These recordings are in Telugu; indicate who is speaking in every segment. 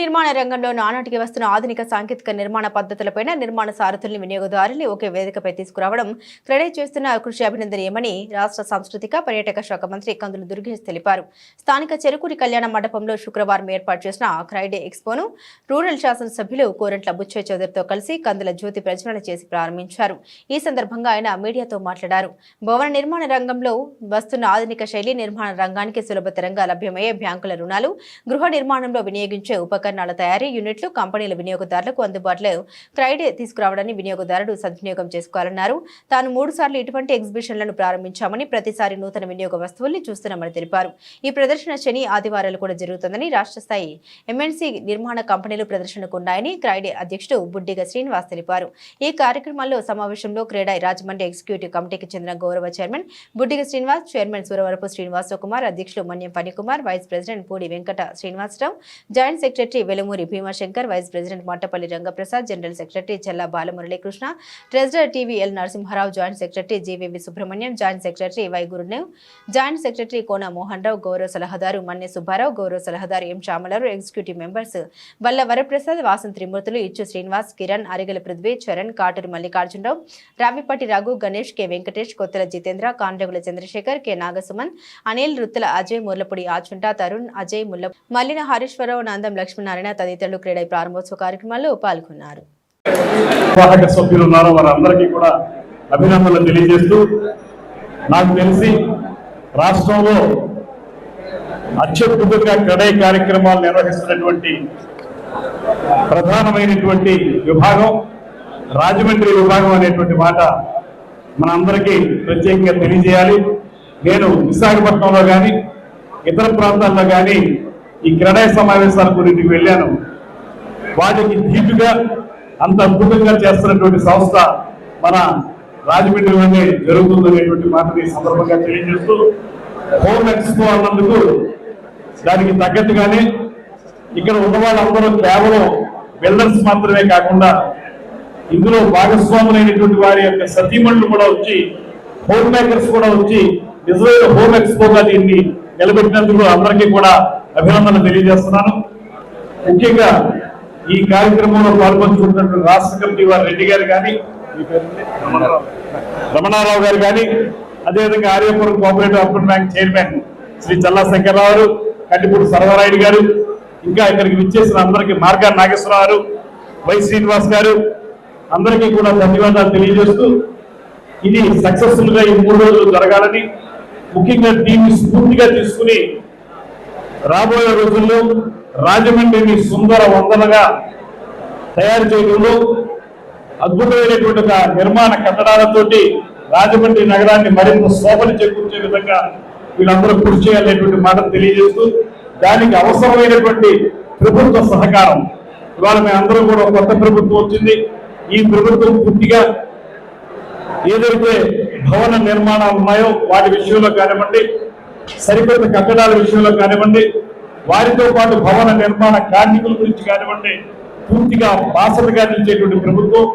Speaker 1: నిర్మాణ రంగంలో నానాటికి వస్తున్న ఆధునిక సాంకేతిక నిర్మాణ పద్ధతులపైన నిర్మాణ సారథుల్ని వినియోగదారుల్ని ఒకే వేదికపై తీసుకురావడం క్రెడిట్ చేస్తున్న కృషి అభినందనీయమని రాష్ట్ర సాంస్కృతిక పర్యాటక శాఖ మంత్రి కందులు దుర్గేష్ తెలిపారు. స్థానిక చెరుకూరి కళ్యాణ మండపంలో శుక్రవారం ఏర్పాటు చేసిన క్రైడే ఎక్స్పోను రూరల్ శాసనసభ్యులు కోరంట్ల బుచ్చయ్య చౌదరితో కలిసి కందుల జ్యోతి ప్రజ్వలన చేసి ప్రారంభించారు. ఈ సందర్భంగా ఆయన మీడియాతో మాట్లాడారు. భవన నిర్మాణ రంగంలో వస్తున్న ఆధునిక శైలి నిర్మాణ రంగానికి సులభతరంగా లభ్యమయ్యే బ్యాంకుల రుణాలు గృహ నిర్మాణంలో వినియోగించే ఉప ఉపకరణాల తయారీ యూనిట్లు కంపెనీల వినియోగదారులకు అందుబాటులో క్రైడ్ తీసుకురావడాన్ని వినియోగదారుడు సద్వినియోగం చేసుకోవాలన్నారు. తాను మూడు సార్లు ఇటువంటి ఎగ్జిబిషన్లను ప్రారంభించామని ప్రతిసారి నూతన వినియోగ వస్తువుల్ని చూస్తున్నామని తెలిపారు. ఈ ప్రదర్శన శని ఆదివారాలు కూడా జరుగుతుందని రాష్ట్ర స్థాయి ఎంఎన్సీ నిర్మాణ కంపెనీలు ప్రదర్శనకు ఉన్నాయని క్రైడే అధ్యక్షుడు బుడ్డిగ శ్రీనివాస్ తెలిపారు. ఈ కార్యక్రమంలో సమావేశంలో క్రీడా రాజమండ్రి ఎగ్జిక్యూటివ్ కమిటీకి చెందిన గౌరవ చైర్మన్ బుడ్డిగ శ్రీనివాస్ చైర్మన్ సురవరపు శ్రీనివాస కుమార్ అధ్యక్షులు Manyam Panikumar vice president Pudi Venkata Srinivasarao joint secretary Velumuri Bhimashankar vice president Mattapalli Rangaprasad general secretary Chella Balamuralikrishna treasurer TVL Narasimharao joint secretary GVV Subrahmanyam joint secretary Y Gurunev joint secretary Kona Mohan Rao గౌరవ సలహాదారు మన్నె సుబ్బారావు గౌరవ సలహాదారు ఎం శ్యామలారు ఎగ్జిక్యూటివ్ మెంబర్స్ వల్ల వరప్రసాద్ వాసంత్ త్రిమూర్తులు ఇచ్చు శ్రీనివాస్ కిరణ్ అరిగల పృథ్వీ చరణ్ కాటూరు మల్లికార్జునరావు రావిపాటి రఘు గణేష్ కె వెంకటేష్ కొత్తల జితేంద్ర కాండ్రగుల చంద్రశేఖర్ కె నాగసుమన్ అనిల్ రుత్తుల అజయ్ ముర్లపూడి ఆచుంట తరుణ్ అజయ్ ముల్ల మల్లిన హరీశ్వరరావు నందం లక్ష్మీనారాయణ తదితరులు క్రీడా ప్రారంభోత్సవ కార్యక్రమాల్లో పాల్గొన్నారు.
Speaker 2: నిర్వాహక సభ్యులు ఉన్నారో వారందరికీ కూడా అభినందనలు తెలియజేస్తూ నాకు తెలిసి రాష్ట్రంలో అత్యద్భుతంగా కడై కార్యక్రమాలు నిర్వహిస్తున్నటువంటి ప్రధానమైనటువంటి విభాగం రాజమండ్రి విభాగం అనేటువంటి మాట మనందరికీ ప్రత్యేకంగా తెలియజేయాలి. నేను విశాఖపట్నంలో కానీ ఇతర ప్రాంతాల్లో కానీ ఈ క్రీడా సమావేశాల గురించి వెళ్ళాను. వాటికి ధీటుగా అంత అద్భుతంగా చేస్తున్నటువంటి సంస్థ మన రాజమండ్రిలోనే జరుగుతుందనేటువంటి మాటని సందర్భంగా తెలియజేస్తూ హోమ్ ఎక్స్పో అన్నందుకు దానికి తగ్గట్టుగానే ఇక్కడ ఉన్న వాళ్ళందరూ కేవలం బిల్డర్స్ మాత్రమే కాకుండా ఇందులో భాగస్వాములైనటువంటి వారి యొక్క సతీమణులు కూడా వచ్చి హోమ్ మేకర్స్ కూడా వచ్చి నిజమైన హోమ్ ఎక్స్పోగా దీన్ని నిలబెట్టినందుకు అందరికీ కూడా అభినందనలు తెలియజేస్తున్నాను. ముఖ్యంగా ఈ కార్యక్రమంలో పాల్పంచుకుంటున్న రాష్ట్ర కమిటీ వారి రెడ్డి గారు కానీ రమణారావు. గారు కానీ అదేవిధంగా Aryapuram cooperative urban bank chairman Shri Challa Shankarrao గారు కంటిపూడి సర్వరాయుడు గారు ఇంకా ఇక్కడికి విచ్చేసిన అందరికీ మార్గా నాగేశ్వరరావు గారు వై శ్రీనివాస్ గారు అందరికీ కూడా ధన్యవాదాలు తెలియజేస్తూ ఇది సక్సెస్ఫుల్గా ఈ మూడు రోజులు జరగాలని ముఖ్యంగా దీన్ని స్ఫూర్తిగా తీసుకుని రాబోయే రోజుల్లో రాజమండ్రిని సుందర వందనగా తయారు చేయడంలో అద్భుతమైనటువంటి ఒక నిర్మాణ కట్టడాలతోటి రాజమండ్రి నగరాన్ని మరింత శోభను చేకూర్చే విధంగా వీళ్ళందరూ కృషి చేయాలనేటువంటి మాటను తెలియజేస్తూ దానికి అవసరమైనటువంటి ప్రభుత్వ సహకారం. ఇవాళ మేమందరం కూడా కొత్త ప్రభుత్వం వచ్చింది. ఈ ప్రభుత్వం పూర్తిగా ఏదైతే భవన నిర్మాణాలు ఉన్నాయో వాటి విషయంలో కానివ్వండి సరికొత్త కట్టడాల విషయంలో కానివ్వండి వారితో పాటు భవన నిర్మాణ కార్మికుల గురించి కానివ్వండి పూర్తిగా బాసటగా నిలిచేటువంటి ప్రభుత్వం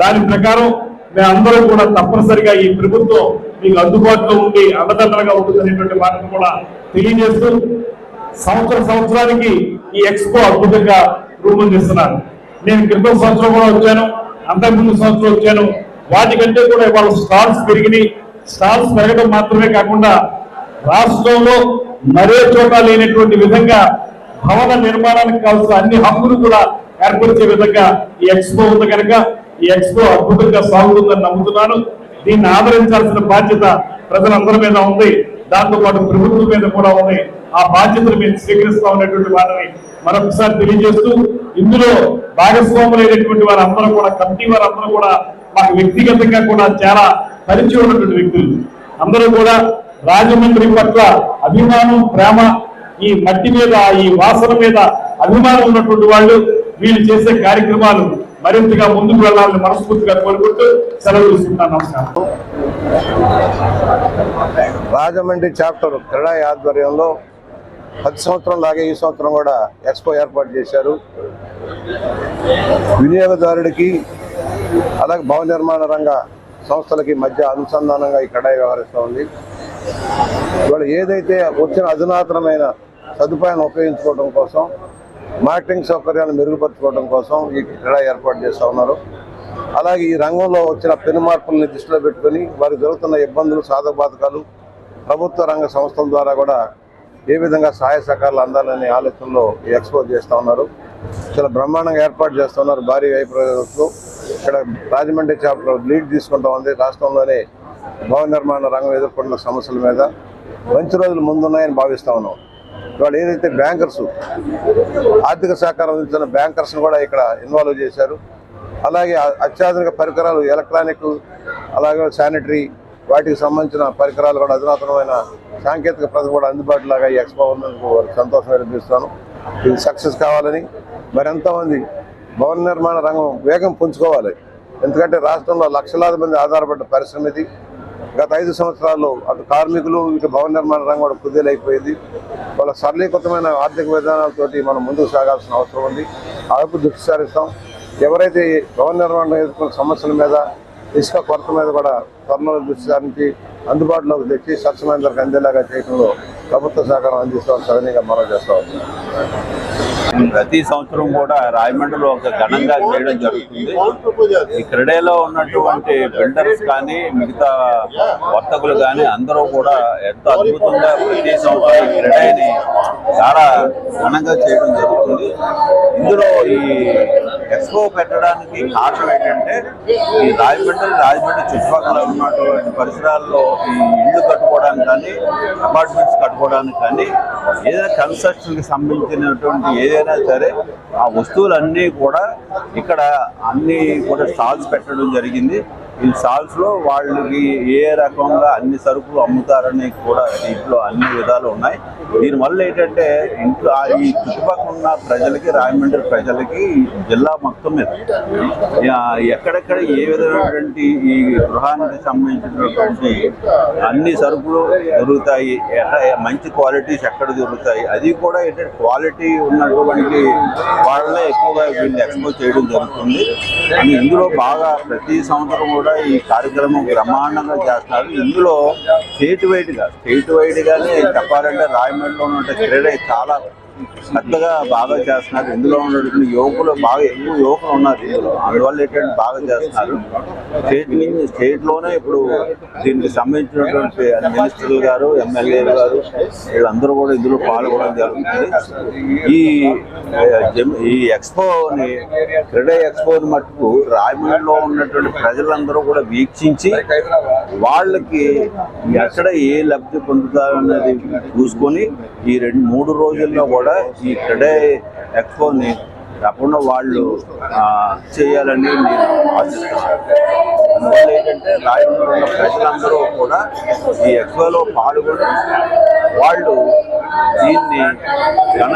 Speaker 2: దాని ప్రకారం మేమందరం కూడా తప్పనిసరిగా ఈ ప్రభుత్వం మీకు అందుబాటులో ఉండి అండదండలుగా ఉంటుందనేటువంటి మాటను కూడా తెలియజేస్తూ సంవత్సర సంవత్సరానికి ఈ ఎక్స్పో అద్భుతంగా రూపొందిస్తున్నారు. నేను క్రితం సంవత్సరం కూడా వచ్చాను అంతకుముందు సంవత్సరం వచ్చాను. వాటికంటే కూడా ఇవాళ స్టాల్స్ పెరిగినాయి. స్టాల్స్ పెరగడం మాత్రమే కాకుండా రాష్ట్రంలో మరే చోట లేనటువంటి విధంగా భవన నిర్మాణానికి కావాల్సిన అన్ని హక్కులు కూడా ఏర్పరిచే విధంగా ఈ ఎక్స్పో ఉంది కనుక ఈ ఎక్స్పో అద్భుతంగా సాగుతుందని నమ్ముతున్నాను. దీన్ని ఆదరించాల్సిన బాధ్యత ప్రజలందరి మీద ఉంది. దాంతో పాటు ప్రభుత్వం మీద కూడా ఉంది. ఆ బాధ్యతను మేము స్వీకరిస్తా ఉన్నటువంటి వారిని మరొకసారి తెలియజేస్తూ ఇందులో భాగస్వాములైనటువంటి వారందరూ కూడా కమిటీ వారందరూ కూడా మాకు వ్యక్తిగతంగా కూడా చాలా పరిచయం ఉన్నటువంటి వ్యక్తులు. అందరూ కూడా రాజమండ్రి పట్ల అభిమానం ప్రేమ ఈ మట్టి మీద ఈ వాసన మీద అభిమానం ఉన్నటువంటి వాళ్ళు వీళ్ళు చేసే కార్యక్రమాలు మరింతగా ముందుకు వెళ్ళాలని మనస్ఫూర్తిగా కోరుకుంటూ సెలవు తీసుకుంటాను నమస్కారం.
Speaker 3: రాజమండ్రి చాప్టర్ క్రీడా ఆధ్వర్యంలో ప్రతి సంవత్సరం లాగే ఈ సంవత్సరం కూడా ఎక్స్పో ఏర్పాటు చేశారు. వినియోగదారుడికి అలాగే భవన నిర్మాణ రంగ సంస్థలకి మధ్య అనుసంధానంగా ఈ కడాయి వ్యవహరిస్తూ ఉంది. ఇవాళ ఏదైతే వచ్చిన అధునాతనమైన సదుపాయాన్ని ఉపయోగించుకోవడం కోసం మార్కెటింగ్ సౌకర్యాలను మెరుగుపరచుకోవడం కోసం ఈ క్రీడా ఏర్పాటు చేస్తూ ఉన్నారు. అలాగే ఈ రంగంలో వచ్చిన పెను మార్పుల్ని దృష్టిలో పెట్టుకొని వారికి జరుగుతున్న ఇబ్బందులు సాధక బాధకాలు ప్రభుత్వ రంగ సంస్థల ద్వారా కూడా ఏ విధంగా సహాయ సహకారాలు అందాలనే ఆలోచనలో ఎక్స్పోజ్ చేస్తూ ఉన్నారు. చాలా బ్రహ్మాండంగా ఏర్పాటు చేస్తూ ఉన్నారు భారీ వ్యయ ఇక్కడ రాజమండ్రి చాప్టర్ లీడ్ తీసుకుంటా ఉంది రాష్ట్రంలోనే భవన నిర్మాణ రంగం ఎదుర్కొంటున్న సమస్యల మీద మంచి రోజులు ముందున్నాయని భావిస్తూ ఉన్నాం. ఇవాళ ఏదైతే బ్యాంకర్స్ ఆర్థిక సహకారం అందించిన బ్యాంకర్స్ని కూడా ఇక్కడ ఇన్వాల్వ్ చేశారు. అలాగే అత్యాధునిక పరికరాలు ఎలక్ట్రానిక్ అలాగే శానిటరీ వాటికి సంబంధించిన పరికరాలు కూడా అధునాతనమైన సాంకేతిక ప్రతి కూడా అందుబాటులాగా ఈ ఎక్స్పో ఉన్నందుకు సంతోషం అనిపిస్తాను. ఇది సక్సెస్ కావాలని మరి ఎంతోమంది భవన నిర్మాణ రంగం వేగం పుంజుకోవాలి. ఎందుకంటే రాష్ట్రంలో లక్షలాది మంది ఆధారపడ్డ పరిశ్రమ ఇది. గత ఐదు సంవత్సరాల్లో అటు కార్మికులు ఇటు భవన నిర్మాణ రంగం కూడా కుదేలైపోయింది. వాళ్ళ సరళీకృతమైన ఆర్థిక విధానాలతోటి మనం ముందుకు సాగాల్సిన అవసరం ఉంది. ఆ వైపు దృష్టి సారిస్తాం. ఎవరైతే భవన నిర్మాణం ఎదుర్కొన్న సమస్యల మీద ఇసుక కొరత మీద కూడా త్వరలో దృష్టి సారించి అందుబాటులోకి తెచ్చి స్వచ్ఛమైన అందేలాగా చేయడంలో ప్రభుత్వ సహకారం అందిస్తామని సవినీయంగా మనం చేస్తాం
Speaker 4: ప్రతి సంవత్సరం కూడా రాయమండ్రిలో ఒక ఘనంగా చేయడం జరుగుతుంది. ఈ క్రీడలో ఉన్నటువంటి బిల్డర్స్ కానీ మిగతా వర్తకులు కానీ అందరూ కూడా ఎంతో అద్భుతంగా ప్రతి సంవత్సరం ఈ క్రీడని చాలా ఘనంగా చేయడం జరుగుతుంది. ఇందులో ఈ ఎక్స్పో పెట్టడానికి కారణం ఏంటంటే ఈ రాజమండ్రి రాజమండ్రి చుట్టుపక్కల ఉన్నటువంటి పరిసరాల్లో ఈ ఇల్లు కట్టుకోవడానికి కానీ అపార్ట్మెంట్స్ కట్టుకోవడానికి కానీ ఏదైనా కన్స్ట్రక్షన్కి సంబంధించినటువంటి ఏదైనా సరే ఆ వస్తువులన్నీ కూడా ఇక్కడ అన్ని కూడా స్టాల్స్ పెట్టడం జరిగింది. ఈ సాల్స్లో వాళ్ళకి ఏ రకంగా అన్ని సరుకులు అమ్ముతారని కూడా దీంట్లో అన్ని విధాలు ఉన్నాయి. దీనివల్ల ఏంటంటే ఇంట్లో ఈ చుట్టుపక్కల ఉన్న ప్రజలకి రాజమండ్రి ప్రజలకి జిల్లా మొత్తం మీద ఎక్కడెక్కడ ఏ విధమైనటువంటి ఈ గృహానికి సంబంధించినటువంటి అన్ని సరుకులు దొరుకుతాయి ఎక్కడ మంచి క్వాలిటీస్ ఎక్కడ దొరుకుతాయి అది కూడా ఏంటంటే క్వాలిటీ ఉన్నటువంటి వాళ్ళనే ఎక్కువగా వీళ్ళు ఎక్స్పోజ్ చేయడం జరుగుతుంది. ఇందులో బాగా ప్రతి సంవత్సరం కూడా ఈ కార్యక్రమం బ్రహ్మాండంగా చేస్తారు. ఇందులో స్టేట్ వైడ్గా స్టేట్ వైడ్గానే చెప్పాలంటే రాయమండ్రిలో ఉన్న క్రీడ చాలా చక్కగా బాగా చేస్తున్నారు. ఇందులో ఉన్నటువంటి యువకులు బాగా ఎక్కువ యువకులు ఉన్నారు ఇందులో. అందువల్ల ఏంటంటే బాగా చేస్తున్నారు. స్టేట్ నుంచి స్టేట్లోనే ఇప్పుడు దీనికి సంబంధించినటువంటి మినిస్టర్లు గారు ఎమ్మెల్యేలు గారు వీళ్ళందరూ కూడా ఇందులో పాల్గొనడం జరుగుతుంది. ఈ ఈ ఎక్స్పోని క్రీడా ఎక్స్పోని మట్టుకు రాయమండ్రిలో ఉన్నటువంటి ప్రజలందరూ కూడా వీక్షించి వాళ్ళకి ఎక్కడ ఏ లబ్ధి పొందుతారన్నది చూసుకొని ఈ రెండు మూడు రోజుల్లో కూడా ఈ క్రీడా ఎక్స్పోని తప్పకుండా వాళ్ళు ఆ, చేయాలని నేను ఆశిస్తున్నాను. అందువల్ల ఏంటంటే రాయమండ్రిలో ఉన్న ప్రజలందరూ కూడా ఈ ఎక్స్పోలో పాల్గొని వాళ్ళు దీన్ని